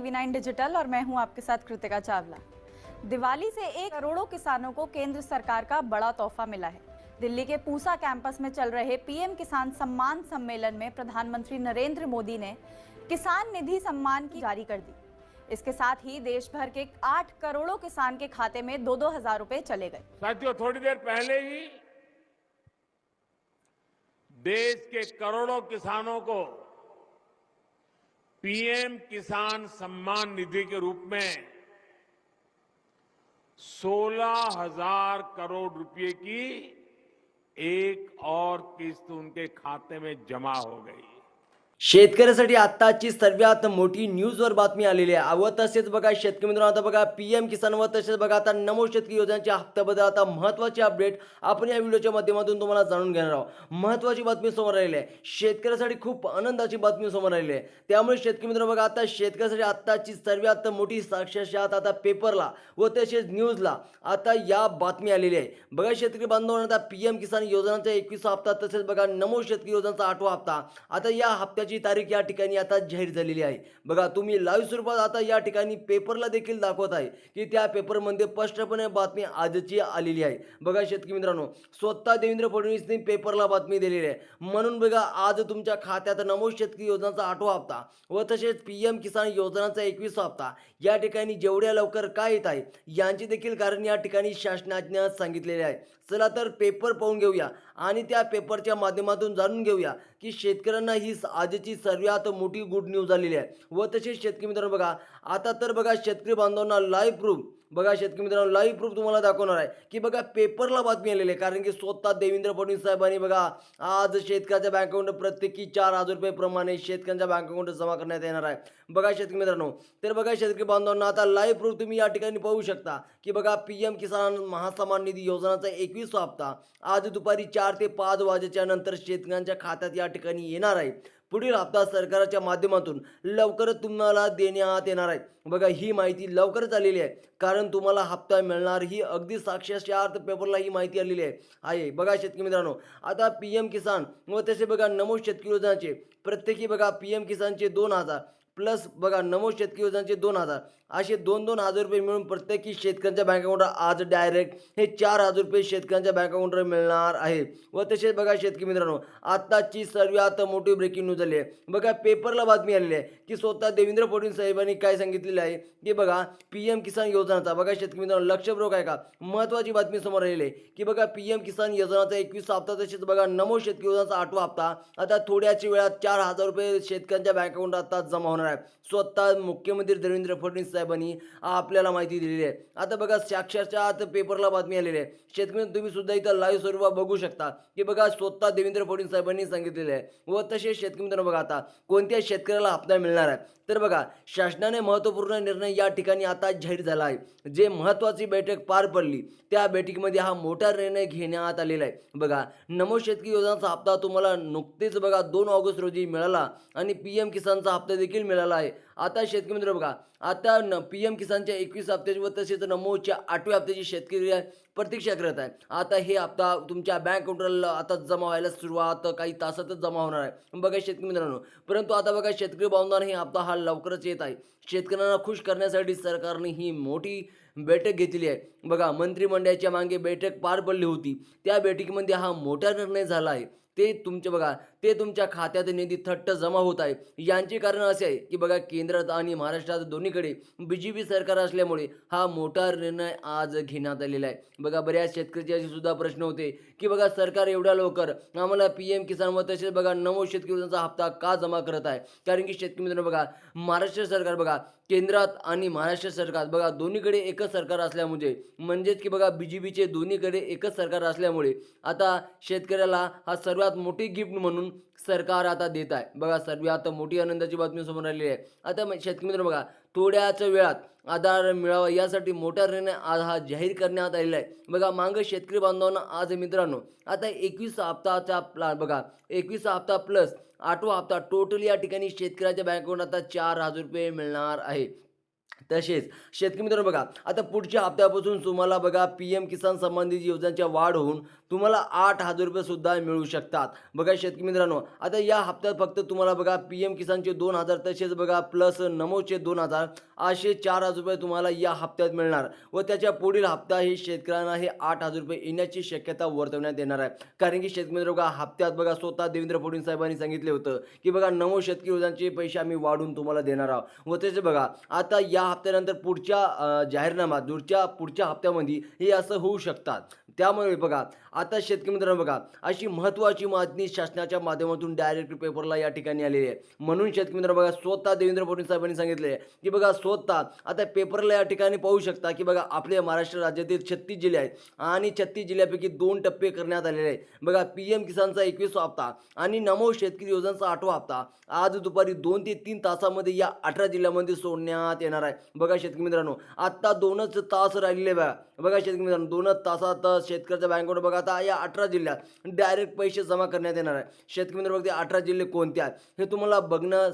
TV nine digital और मैं हूँ आपके साथ कृतिका चावला। दिवाली से एक करोड़ों किसानों को केंद्र सरकार का बड़ा तोहफा मिला है। दिल्ली के पूसा कैंपस में चल रहे पीएम किसान सम्मान सम्मेलन में प्रधानमंत्री नरेंद्र मोदी ने किसान निधि सम्मान की जारी कर दी। इसके साथ ही देश भर के आठ करोड़ों किसान के खाते में दो दो हज़ार रूपए चले गए। साथियों, थोड़ी देर पहले ही देश के करोड़ों किसानों को पीएम किसान सम्मान निधि के रूप में सोलह हज़ार करोड़ रुपए की एक और किस्त उनके खाते में जमा हो गई। शेतकऱ्यासाठी आत्ताची सर्वात मोठी न्यूजवर बातमी आलेली आहे. व तसेच बघा शेतकरी मित्रांनो आता बघा पी एम किसान व तसेच बघा आता नमो शेतकरी योजनेच्या हप्त्याबद्दल आता महत्त्वाची अपडेट आपण या व्हिडिओच्या माध्यमातून तुम्हाला जाणून घेणार आहोत. महत्त्वाची बातमी समोर आलेली आहे. शेतकऱ्यासाठी खूप आनंदाची बातमी समोर आलेली आहे. त्यामुळे शेतकरी मित्रांनो बघा आता शेतकऱ्यासाठी आत्ताची सर्वात मोठी साक्षरशात आता पेपरला व तसेच न्यूजला आता या बातमी आलेली आहे. बघा शेतकरी बांधवांना आता पी एम किसान योजनाचा एकवीस हप्ता तसेच बघा नमो शेतकरी योजनाचा आठवा हप्ता. आता या हप्त्याची तारीख या ठिकाणी आता जाहीर झालेली आहे. बघा तुम्ही लाईव्ह स्वरूपात आता या ठिकाणी पेपरला देखील दाखवत आहे की त्या पेपरमध्ये स्पष्टपणे बातमी आजची आलेली आहे. बघा शेतकरी मित्रांनो स्वतः देवेंद्र फडणवीसने पेपरला बातमी दिलेली आहे. म्हणून बघा आज तुमच्या खात्यात नमो शेतकरी योजनाचा आठवा हप्ता व तसेच पी एम किसान योजनाचा एकवीस हप्ता या ठिकाणी जेवढ्या लवकर काय येत आहे यांचे देखील कारण या ठिकाणी शासनाने सांगितलेले आहे. चला तर पेपर पाहून घेऊया. आणि त्या पेपरच्या माध्यमातून जाणून घेऊया की शेतकऱ्यांना ही आजची सर्वात मोठी गुड न्यूज आलेली आहे. व तसेच शेतकरी मित्रांनो बघा आता तर बघा शेतकरी बांधवांना लाईव्ह प्रूफ बघा शेतकरी मित्रांनो लाईव्ह प्रूफ तुम्हाला दाखवणार आहे. की बघा पेपरला बातमी आलेली आहे. कारण की स्वतः देवेंद्र फडणवीस साहेबांनी बघा आज शेतकऱ्याच्या बँक अकाउंट प्रत्येकी चार हजार रुपये प्रमाणे शेतकऱ्यांच्या बँक अकाउंट जमा करण्यात येणार आहे. बघा शेतकरी मित्रांनो तर बघा शेतकरी बांधवांना आता लाईव्ह प्रूफ तुम्ही या ठिकाणी पाहू शकता की बघा पी एम किसान महासन्मान निधी योजनाचा एकवीस हप्ता आज दुपारी चार ते पाच वाजेच्या नंतर शेतकऱ्यांच्या खात्यात या ठिकाणी येणार आहे. पुढील हप्ता सरकारच्या माध्यमातून लवकरच तुम्हाला देण्यात येणार आहे. बघा ही माहिती लवकरच आलेली आहे. कारण तुम्हाला हप्ता मिळणार ही अगदी साक्षरच्या अर्थ पेपरला ही माहिती आलेली आहे. आहे. बघा शेतकरी मित्रांनो आता पी एम किसान व तसे बघा नमो शेतकरी योजनाचे प्रत्येकी बघा पी एम किसानचे दोन हजार. प्लस बघा नमो शेतकरी योजनाचे दोन हजार. असे दोन दोन हजार रुपये मिळून प्रत्येकी शेतकऱ्यांच्या बँक अकाउंटवर आज डायरेक्ट हे चार हजार रुपये शेतकऱ्यांच्या बँक अकाउंटवर मिळणार आहे. व तसेच बघा शेतकरी मित्रांनो आत्ताची सर्वात मोठी ब्रेकिंग न्यूज आली आहे. बघा पेपरला बातमी आलेली आहे की स्वतः देवेंद्र फडणवीस साहेबांनी काय सांगितलेलं आहे? की बघा पी एम किसान योजनाचा बघा शेतकरी मित्रांनो लक्षपूर्वक आहे का महत्त्वाची बातमी समोर आलेली आहे की बघा पी एम किसान योजनाचा एकवीस हप्ता तसेच बघा नमो शेतकरी योजनाचा आठवा हप्ता आता थोड्याच वेळात चार हजार रुपये शेतकऱ्यांच्या बँक अकाउंटात आता जमा होणार आहे. स्वतः मुख्यमंत्री देवेंद्र फडणवीस साहेबांनी आपल्याला माहिती दिलेली आहे. आता बघा साक्षरच्या आत पेपरला बातमी आलेली आहे. शेतकरी तुम्ही सुद्धा इथं लाईव्ह स्वरूपात बघू शकता. की बघा स्वतः देवेंद्र फडणवीस साहेबांनी सांगितलेले आहे. व तसेच शेतकरी मित्रांनो बघा आता कोणत्या शेतकऱ्याला हप्ता मिळणार आहे? तर बघा शासनाने महत्त्वपूर्ण निर्णय या ठिकाणी आता जाहीर झाला आहे. जे महत्त्वाची बैठक पार पडली त्या बैठकीमध्ये हा मोठा निर्णय घेण्यात आलेला आहे. बघा नमो शेतकरी योजनाचा हप्ता तुम्हाला नुकतेच बघा दोन ऑगस्ट रोजी मिळाला आणि पी एम किसानचा हप्ता देखील मिळाला आहे. आता शेतकरी मित्र बघा आता न पी एम किसानच्या एकवीस हप्त्याची व तसेच नमोच्या आठव्या हप्त्याची शेतकरी प्रतीक्षा करत आहे. आता हे हप्ता तुमच्या बँक अकाउंटला आता जमा व्हायला सुरुवात काही तासातच जमा होणार आहे. बघा शेतकरी मित्रांनो परंतु आता बघा शेतकरी बांधवांना हे हप्ता हा लवकरच येत आहे. शेतकऱ्यांना खुश करण्यासाठी सरकारने ही मोठी बैठक घेतली आहे. बघा मंत्रिमंडळाच्या मागे बैठक पार पडली होती. त्या बैठकीमध्ये हा मोठा निर्णय झाला आहे. ते तुमचे बघा ते तुमच्या खात्यात निधी थट्ट जमा होत आहे. यांचे कारण असे आहे की बघा केंद्रात आणि महाराष्ट्रात दोन्हीकडे बी जे पी सरकार असल्यामुळे हा मोठा निर्णय आज घेण्यात आलेला आहे. बघा बऱ्याच शेतकऱ्याचे असे सुद्धा प्रश्न होते की बघा सरकार एवढ्या लवकर आम्हाला पी एम किसान व तसेच बघा नमो शेतकरी योजनेचा हप्ता का जमा करत आहे? कारण की शेतकरी मित्रांनो बघा महाराष्ट्र सरकार बघा केंद्रात आणि महाराष्ट्र सरकार बघा दोन्हीकडे एकच सरकार असल्यामुळे म्हणजेच की बघा बी जे पीचे दोन्हीकडे एकच सरकार असल्यामुळे आता शेतकऱ्याला हा सर्वात मोठी गिफ्ट म्हणून सरकार आता देत आहे. बघा सर्वात मोठी आनंदाची बातमी समोर आलेली आहे. आता शेतकरी मित्र बघा थोड्याच वेळात आधार मिळावा यासाठी मोठा निर्णय आज हा जाहीर करण्यात आलेला आहे. बघा मागं शेतकरी बांधवांना आज मित्रांनो आता एकवीस हप्ताचा प्ला बघा. एकवीस हप्ता प्लस आठवा हप्ता टोटल या ठिकाणी शेतकऱ्याच्या बँक आता चार हजार रुपये मिळणार आहे. तसेच शेतकरी मित्रांनो बघा आता पुढच्या हप्त्यापासून तुम्हाला बघा पी एम किसान संबंधित योजनांच्या वाढ होऊन तुम्हाला आठ हजार रुपये सुद्धा मिळू शकतात. बघा शेतकरी मित्रांनो आता या हप्त्यात फक्त तुम्हाला बघा पी एम किसानचे दोन हजार तसेच बघा प्लस नमोचे दोन हजार असे चार हजार रुपये तुम्हाला या हप्त्यात मिळणार. व त्याच्या पुढील हप्ता हे शेतकऱ्यांना हे आठ हजार रुपये येण्याची शक्यता वर्तवण्यात येणार आहे. कारण की शेतकरी मित्र बघा हप्त्यात बघा स्वतः देवेंद्र फडणवीस साहेबांनी सांगितले होतं की बघा नमो शेतकरी योजनांचे पैसे आम्ही वाढून तुम्हाला देणार आहोत. व त्याचे बघा आता या हप्त्यानंतर पुढच्या जाहीरनामा दूरच्या पुढच्या हप्त्यामध्ये हे असं होऊ शकतात. त्यामुळे बघा आता शेतकरी मित्रांनो बघा अशी महत्त्वाची मागणी शासनाच्या माध्यमातून डायरेक्ट पेपरला या ठिकाणी आलेली आहे. म्हणून शेतकरी मित्रांनो बघा स्वतः देवेंद्र फडणवीस साहेबांनी सांगितले की बघा स्वतः आता पेपरला या ठिकाणी पाहू शकता की बघा आपल्या महाराष्ट्र राज्यातील छत्तीस जिल्हे आहेत आणि छत्तीस जिल्ह्यापैकी दोन टप्पे करण्यात आलेले आहेत. बघा पी एम किसानचा एकवीसवा हप्ता आणि नमो शेतकरी योजनाचा आठवा हप्ता आज दुपारी दोन ते तीन तासामध्ये या अठरा जिल्ह्यामध्ये सोडण्यात येणार आहे. बघा शेतकरी मित्रांनो आत्ता दोनच तास राहिलेले बघा. बघा शेतकरी मित्रांनो दोनच तासात शेतकऱ्याच्या बँकेवर बघा आता या अठरा जिल्ह्यात डायरेक्ट पैसे जमा करण्यात येणार आहे. शेतकरी मित्र बघते अठरा जिल्हे कोणते आहेत? हे तुम्हाला बघणं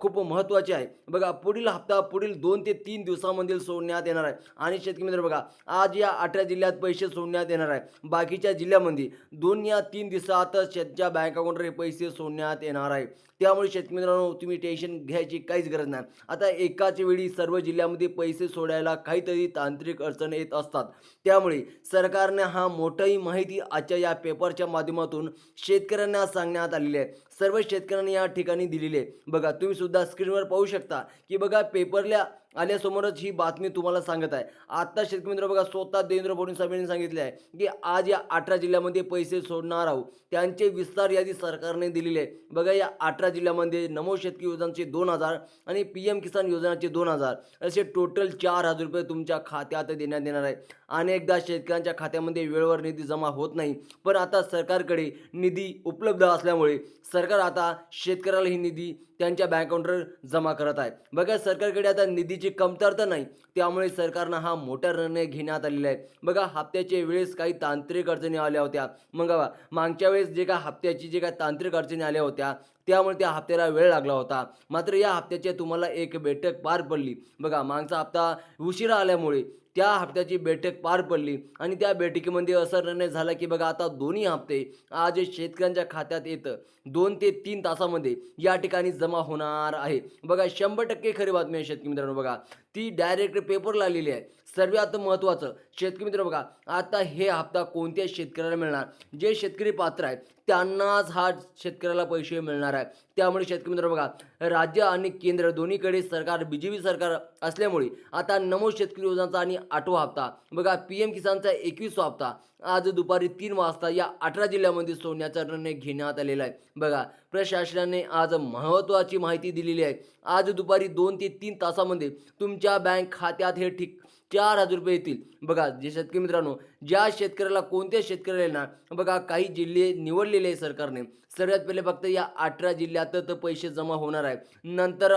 खूप महत्त्वाचे आहे. बघा पुढील हप्ता पुढील दोन ते तीन दिवसामधील सोडण्यात येणार आहे. आणि शेतकरी मित्र बघा आज या अठरा जिल्ह्यात पैसे सोडण्यात येणार आहे. बाकीच्या जिल्ह्यामध्ये दोन या तीन दिवसात शेतच्या बँक अकाउंटवर हे पैसे सोडण्यात येणार आहे. त्यामुळे शेतकरी मित्रांनो तुम्ही टेन्शन घ्यायची काहीच गरज नाही. आता एकाच वेळी सर्व जिल्ह्यामध्ये पैसे सोडायला काहीतरी तांत्रिक अडचण येत असतात. त्यामुळे सरकारने हा मोठाही माहिती आजच्या या पेपरच्या माध्यमातून शेतकऱ्यांना सांगण्यात आलेली आहे. सर्व शेतकऱ्यांनी या ठिकाणी दिलेली आहे. बघा तुम्ही सुद्धा स्क्रीनवर पाहू शकता की बघा पेपरल्या आल्यासमोरच ही बातमी तुम्हाला सांगत आहे. आता शेतकरी मित्र बघा स्वतः देवेंद्र फडणवीस साहेबांनी सांगितले आहे की आज या अठरा जिल्ह्यामध्ये पैसे सोडणार आहोत. त्यांचे विस्तार यादी सरकारने दिलेली आहे. बघा या अठरा जिल्ह्यामध्ये नमो शेतकरी योजनांचे दोन हजार आणि पी एम किसान योजनाचे दोन हजार असे टोटल चार हजार रुपये तुमच्या खात्यात देण्यात येणार आहे. अनेकदा शेतकऱ्यांच्या खात्यामध्ये वेळेवर निधी जमा होत नाही पण आता सरकारकडे निधी उपलब्ध असल्यामुळे सरकार आता शेतकऱ्याला ही निधी त्यांच्या बँक अकाउंटवर जमा करत आहे. बघा सरकारकडे आता निधी निधीची कमतरता नाही. त्यामुळे सरकारनं हा मोठा निर्णय घेण्यात आलेला आहे. बघा हप्त्याच्या वेळेस काही तांत्रिक अडचणी आल्या होत्या. मग मागच्या वेळेस जे काय हप्त्याची जे काय तांत्रिक अडचणी आल्या होत्या त्यामुळे त्या हप्त्याला वेळ लागला होता. मात्र या हप्त्याची तुम्हाला एक बैठक पार पडली. बघा मागचा हप्ता उशिरा आल्यामुळे त्या हप्त्याची बैठक पार पडली आणि त्या बैठकीमध्ये असा निर्णय झाला की बघा आता दोन्ही हप्ते आज शेतकऱ्यांच्या खात्यात येतं. दोन ते तीन तासामध्ये या ठिकाणी जमा होणार आहे. बघा शंभर टक्के खरी बातमी आहे शेतकरी मित्रांनो बघा. ती डायरेक्ट पेपरला आलेली आहे. सर्वात महत्त्वाचं शेतकरी मित्र बघा आता हे हप्ता कोणत्या शेतकऱ्याला मिळणार? जे शेतकरी पात्र आहेत त्यांनाच हा शेतकऱ्याला पैसे मिळणार आहे त्यामुळे शेतकरी मित्र बघा राज्य आणि केंद्र दोन्हीकडे सरकार बी जे पी सरकार असल्यामुळे आता नमो शेतकरी योजनाचा आणि आठवा हप्ता. बघा पी एम किसानचा एकवीसवा हप्ता. आज दुपारी तीन वाजता या अठरा जिल्ह्यामध्ये सोडण्याचा निर्णय घेण्यात आलेला आहे. बघा प्रशासनाने आज महत्त्वाची माहिती दिलेली आहे. आज दुपारी दोन ते तीन तासामध्ये तुमच्या बँक खात्यात हे ठीक चार हजार रुपये येतील. बघा जे शेतकरी मित्रांनो ज्या शेतकऱ्याला कोणत्या शेतकऱ्याला ना बघा काही जिल्हे निवडलेले आहे सरकारने. सर्वात पहिले फक्त या अठरा जिल्ह्यातच पैसे जमा होणार आहे नंतर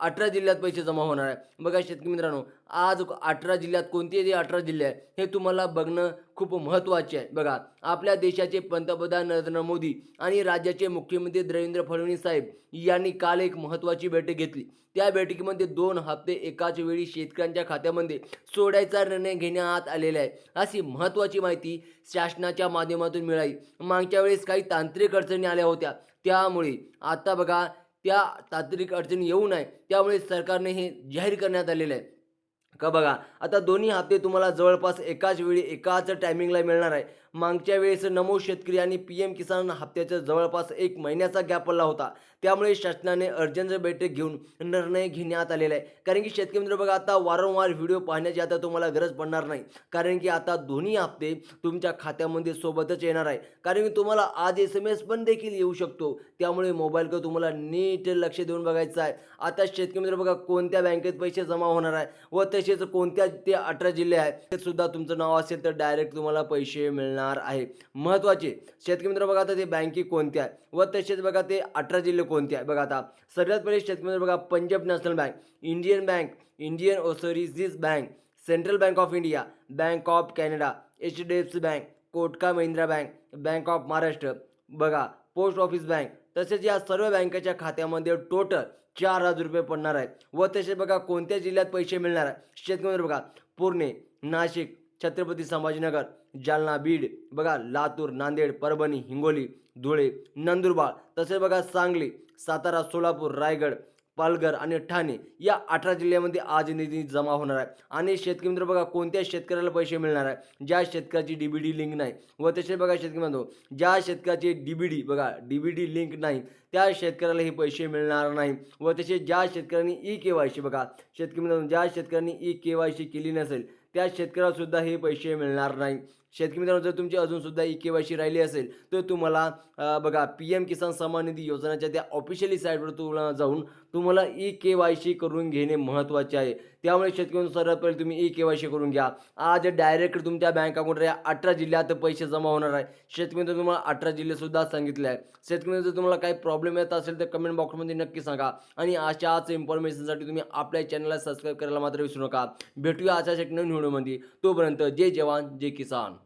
अठरा जिल्ह्यात पैसे जमा होणार आहे. बघा शेतकरी मित्रांनो आज अठरा जिल्ह्यात कोणते जे अठरा जिल्हे आहेत हे तुम्हाला बघणं खूप महत्त्वाचे आहे. बघा आपल्या देशाचे पंतप्रधान नरेंद्र मोदी आणि राज्याचे मुख्यमंत्री देवेंद्र फडणवीस साहेब यांनी काल एक महत्त्वाची बैठक घेतली. त्या बैठकीमध्ये दोन हप्ते एकाच वेळी शेतकऱ्यांच्या खात्यामध्ये सोडायचा निर्णय घेण्यात आलेला आहे. अशी महत्त्वाची माहिती शासनाच्या माध्यमातून मिळाली. मागच्या वेळेस काही तांत्रिक अडचणी आल्या होत्या. त्यामुळे आता बघा त्या तांत्रिक अडचणी येऊ नये. त्यामुळे सरकारने हे जाहीर करण्यात आलेलं आहे. का बघा आता दोन्ही हप्ते तुम्हाला जवळपास एकाच वेळी एकाच टायमिंगला मिळणार आहे. मागच्या वेळेस नमो शेतकरी आणि पी एम किसान हप्त्याच्या जवळपास एक महिन्याचा गॅप पडला होता. त्यामुळे शासनाने अर्जंट बैठक घेऊन निर्णय घेण्यात आलेला आहे. कारण की शेतकरी मित्र बघा आता वारंवार व्हिडिओ पाहण्याची आता तुम्हाला गरज पडणार नाही. कारण की आता दोन्ही हप्ते तुमच्या खात्यामध्ये सोबतच येणार आहे. कारण की तुम्हाला आज एस एम एस पण देखील येऊ शकतो. त्यामुळे मोबाईलकडे तुम्हाला नीट लक्ष देऊन बघायचं आहे. आता शेतकरी मित्र बघा कोणत्या बँकेत पैसे जमा होणार आहे व तसेच कोणत्या ते अठरा जिल्हे आहेत ते सुद्धा तुमचं नाव असेल तर डायरेक्ट तुम्हाला पैसे मिळणार आहे. महत्त्वाचे शेतकरी मित्र बघा आता ते बँके कोणत्या आहेत व तसेच बघा ते अठरा जिल्हे कोणती आहे? बघा आता सर्वात पहिले शेतकरी बघा Punjab National Bank Indian Bank Indian Overseas Bank Central Bank of India Bank of Canada H D F C Bank कोटका Mahindra Bank Bank of Maharashtra बघा पोस्ट ऑफिस बँक तसेच या सर्व बँकेच्या खात्यामध्ये टोटल चार हजार रुपये पडणार आहे व तसे बघा कोणत्या जिल्ह्यात पैसे मिळणार आहे शेतकऱ्यांवर बघा पुणे नाशिक छत्रपती संभाजीनगर जालना बीड बघा लातूर नांदेड परभणी हिंगोली धुळे नंदुरबार तसेच बघा सांगली सातारा सोलापूर रायगड पालघर आणि ठाणे या अठरा जिल्ह्यामध्ये आज निधी जमा होणार आहे. आणि शेतकरी मित्र बघा कोणत्या शेतकऱ्याला पैसे मिळणार आहे? ज्या शेतकऱ्याची डी बी डी लिंक नाही व तसे बघा शेतकरी म्हणतो ज्या शेतकऱ्याची डी बी डी बघा डी बी डी लिंक नाही त्या शेतकऱ्याला हे पैसे मिळणार नाही व तसे ज्या शेतकऱ्यांनी ई के वाय सी बघा शेतकरी मित्रांनो ज्या शेतकऱ्यांनी ई के वाय सी केली नसेल त्या शेतकऱ्यालासुद्धा हे पैसे मिळणार नाही. शेतकरी मित्रांनो जर तुमची अजूनसुद्धा ई के वाय सी राहिली असेल तर तुम्हाला बघा पी एम किसान सन्मान निधी योजनेच्या त्या ऑफिशियली साईटवर तुम्हाला जाऊन तुम्हाला ई के वाय सी करून घेणे महत्त्वाचे आहे. त्यामुळे शेतकरी सर्वात पहिले तुम्ही ई के वाय सी करून घ्या. आज डायरेक्ट तुमच्या बँक अकाउंटवर या अठरा जिल्ह्यात पैसे जमा होणार आहे. शेतकरी तुम्हाला अठरा जिल्हेसुद्धा सांगितले आहे. शेतकरी जर तुम्हाला काही प्रॉब्लेम येत असेल तर कमेंट बॉक्समध्ये नक्की सांगा. आणि अशाच इन्फॉर्मेशनसाठी तुम्ही आपल्या चॅनलला सबस्क्राईब करायला मात्र विसरू नका. भेटूया अशाच एक नवीन व्हिडिओमध्ये तोपर्यंत जय जवान जय किसान.